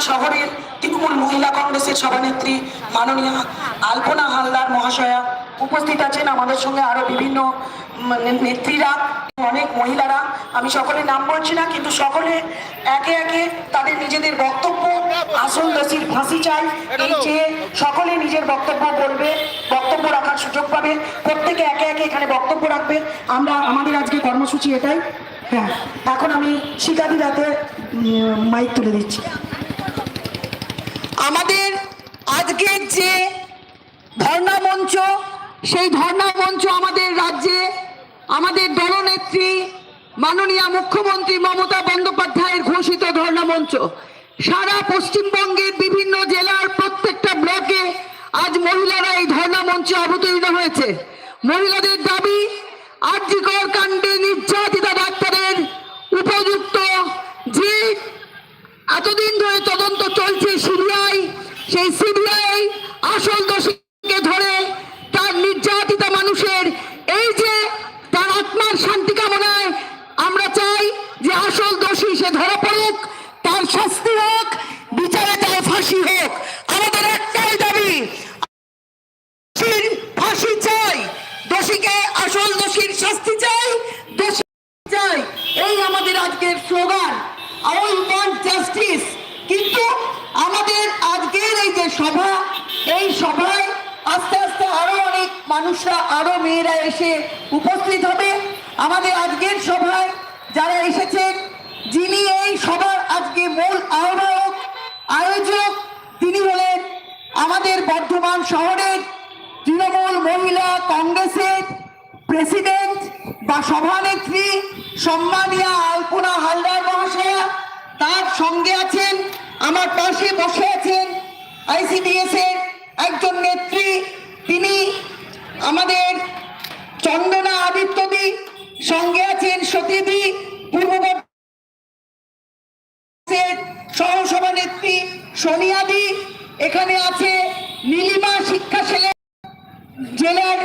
শহরের তৃণমূল মহিলা কংগ্রেসের সভানেত্রী মাননীয় আলপনা হালদার মহাশয়া উপস্থিত আছেন আমাদের সঙ্গে আরও বিভিন্ন নেত্রীরা অনেক মহিলারা। আমি সকলের নাম বলছি না কিন্তু সকলে একে একে তাদের নিজেদের বক্তব্য আসল দোষীর ফাঁসি চাই। এই যে সকলে নিজের বক্তব্য বলবে বক্তব্য রাখার সুযোগ পাবে প্রত্যেকে একে একে এখানে বক্তব্য রাখবে। আমরা আমাদের আজকে কর্মসূচি এটাই। হ্যাঁ এখন আমি শিকারি রাতে মাইক তুলে দিচ্ছি। আজকের যে ধর্ণা মঞ্চ, সেই ধর্ণা মঞ্চ আমাদের রাজ্যে, আমাদের দলনেত্রী, মাননীয় মুখ্যমন্ত্রী মমতা বন্দ্যোপাধ্যায়ের ঘোষিত ধর্ণা মঞ্চ। সারা পশ্চিমবঙ্গের বিভিন্ন জেলার প্রত্যেকটা ব্লকে আজ মহিলারা এই ধর্ণা মঞ্চে অবতীর্ণ হয়েছে। মহিলাদের দাবি আর্যিকর কাণ্ডে নির্যাতিতা ডাক্তারের উপযুক্ত যে এতদিন ধরে তদন্ত চলছে সেই সিবিআই আসল দোষীকে ধরে তার নির্যাতিতা মানুষের, এই যে তার আত্মার শান্তি কামনায় আমরা চাই যে আসল দোষী সে ধরা পড়ুক, তার শাস্তি হোক, বিচারে তার ফাঁসি হোক। আমাদের একটাই দাবি ফাঁসি চাই, দোষীকে আসল দোষীর শাস্তি চাই, দোষী চাই। এই আমাদের আজকের স্লোগান আই ওয়ান্ট জাস্টিস। কিন্তু আমাদের আজকের এই যে সভা, এই সভায় আস্তে আস্তে আরও অনেক মানুষরা, আরও মেয়েরা এসে উপস্থিত হবে। আমাদের আজকের সভায় যারা এসেছেন, যিনি এই সভার আজকে মূল আহ্বায়ক, আয়োজক, তিনি হলেন আমাদের বর্ধমান শহরের তৃণমূল মহিলা কংগ্রেসের প্রেসিডেন্ট বা সভানেত্রী সম্মানিয়া আলপনা হালদার মহাশয়া। তার সঙ্গে আছেন, আমার পাশে বসে আছেন আইসিডিএস এর একজন নেত্রী, তিনি আমাদের চন্দনা আদিত্যদি সঙ্গে আছেন সতীদি পূর্ব বর্ধমানের সহসভানেত্রী সোনিয়াদি। এখানে আছে নীলিমা শিক্ষা সেলে জেলার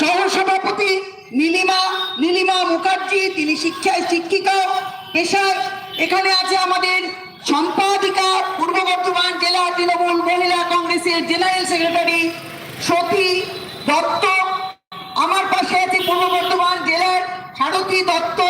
সহসভাপতি নীলিমা নীলিমা মুখার্জি, তিনি শিক্ষায় শিক্ষিকা, পেশায়। এখানে আছে আমাদের সম্পাদিকা পূর্ব বর্ধমান জেলা তৃণমূল কংগ্রেসের জেনারেল সেক্রেটারি সতী দত্ত। আমার পাশে আছে পূর্ব বর্ধমান জেলার সারথী দত্ত।